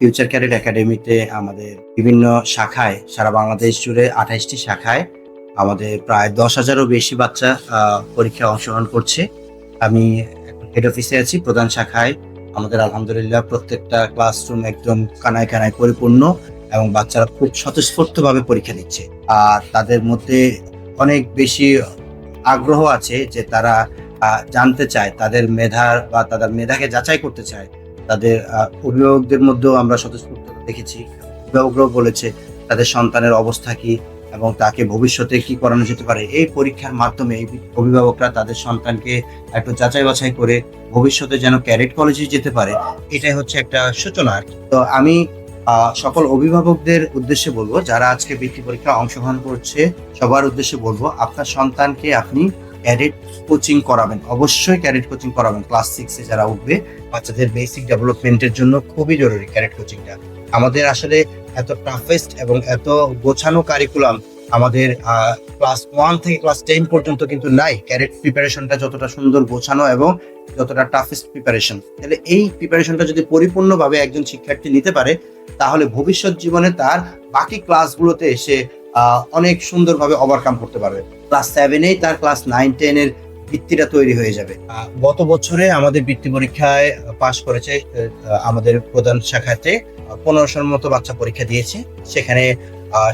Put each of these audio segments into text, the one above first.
Future career একাডেমিতে আমাদের বিভিন্ন শাখায়, সারা বাংলাদেশ জুড়ে আঠাইশটি শাখায় আমাদের প্রায় দশ হাজারও বেশি বাচ্চা পরীক্ষায় অংশগ্রহণ করছে। আমি হেড অফিসে আছি, প্রধান শাখায়। আমাদের আলহামদুলিল্লাহ প্রত্যেকটা ক্লাসরুম একদম কানায় কানায় পরিপূর্ণ এবং বাচ্চারা খুব স্বতঃস্ফূর্তভাবে পরীক্ষা দিচ্ছে আর তাদের মধ্যে অনেক বেশি আগ্রহ আছে যে তারা জানতে চায়, তাদের মেধা বা তাদের মেধাকে যাচাই করতে চায়। তাদের অভিভাবকদের মধ্যেও আমরা স্বতঃস্ফূর্ততা দেখেছি। অভিভাবকরাও বলেছে তাদের সন্তানের অবস্থা কি এবং তাকে ভবিষ্যতে কি করানো যেতে পারে। এই পরীক্ষার মাধ্যমে অভিভাবকরা তাদের সন্তানকে একটু যাচাই বাছাই করে ভবিষ্যতে যেন ক্যারেট কলেজে যেতে পারে, এটাই হচ্ছে একটা সূচনা তো আমি সকল অভিভাবকদের উদ্দেশ্যে বলব, যারা আজকে বৃত্তি পরীক্ষা অংশগ্রহণ করছে, সবার উদ্দেশ্যে বলব, আপনার সন্তানকে আপনি ক্যারেট কোচিং করাবেন। অবশ্যই ক্যারেট কোচিং করাবেন। ক্লাস সিক্সে যারা উঠবে, বাচ্চাদের বেসিক ডেভেলপমেন্টের জন্য খুবই জরুরি ক্যারেট কোচিংটা। আমাদের আসলে এত টাফেস্ট এবং এত গোছানো কারিকুলাম আমাদের ক্লাস ওয়ান থেকে ক্লাস টেন পর্যন্ত কিন্তু নাই। ক্যারেট প্রিপারেশনটা যতটা সুন্দর গোছানো এবং যতটা টাফেস্ট প্রিপারেশন তাহলে এই প্রিপারেশনটা যদি পরিপূর্ণভাবে একজন শিক্ষার্থী নিতে পারে, তাহলে ভবিষ্যৎ জীবনে তার বাকি ক্লাসগুলোতে এসে অনেক সুন্দরভাবে ওভারকাম করতে পারবে। ক্লাস সেভেনেই তার ক্লাস নাইন টেনের ভিত্তিটা তৈরি হয়ে যাবে। গত বছরে আমাদের বৃত্তি পরীক্ষায় পাশ করেছে আমাদের প্রধান শাখাতে পনেরোশোর মতো বাচ্চা পরীক্ষা দিয়েছে, সেখানে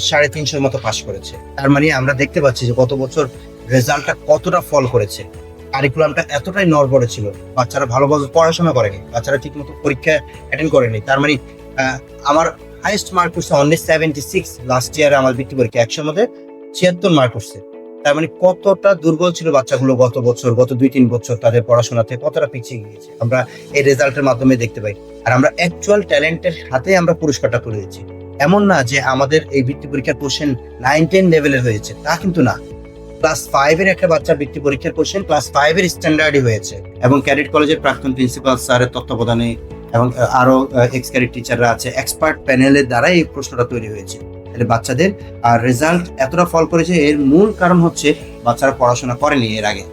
সাড়ে তিনশোর মতো পাশ করেছে। তার মানে আমরা দেখতে পাচ্ছি যে গত বছর রেজাল্টটা কতটা ফল করেছে। কারিকুলামটা এতটাই নড়বড়ে ছিল, বাচ্চারা ভালোভাবে পড়াশোনা করেনি, বাচ্চারা ঠিকমতো পরীক্ষা অ্যাটেন্ড করেনি। তার মানে আমার হাইয়েস্ট মার্ক করছে অনলি সেভেন্টি সিক্স লাস্ট ইয়ারে আমার বৃত্তি পরীক্ষা একশোর মধ্যে ছিয়াত্তর মার্ক করছে। তার মানে কতটা দুর্বল ছিল বাচ্চাগুলো গত বছর, গত দুই তিন বছর তাদের পড়াশোনাতে, কতটা পিছিয়ে গিয়েছে। আমরা এই রেজাল্টের মাধ্যমে দেখতে পাই। আর আমরা অ্যাকচুয়াল ট্যালেন্টের হাতে আমরা পুরস্কারটা তুলে দিচ্ছি এমন না যে আমাদের এই বৃত্তি পরীক্ষার কোশ্চেন নাইন টেন লেভেলের হয়েছে, তা কিন্তু না। ক্লাস ফাইভের একটা বাচ্চা বৃত্তি পরীক্ষার কোশ্চেন ক্লাস ফাইভের স্ট্যান্ডার্ডই হয়েছে। এবং ক্যাডেট কলেজের প্রাক্তন প্রিন্সিপাল স্যারের তত্ত্বাবধানে এবং আরও এক্স ক্যাডেট টিচাররা আছে। এক্সপার্ট প্যানেলের দ্বারাই এই প্রশ্নটা তৈরি হয়েছে। তাহলে বাচ্চাদের, আর রেজাল্ট এতটা ফল করেছে, এর মূল কারণ হচ্ছে বাচ্চারা পড়াশোনা করেনি এর আগে।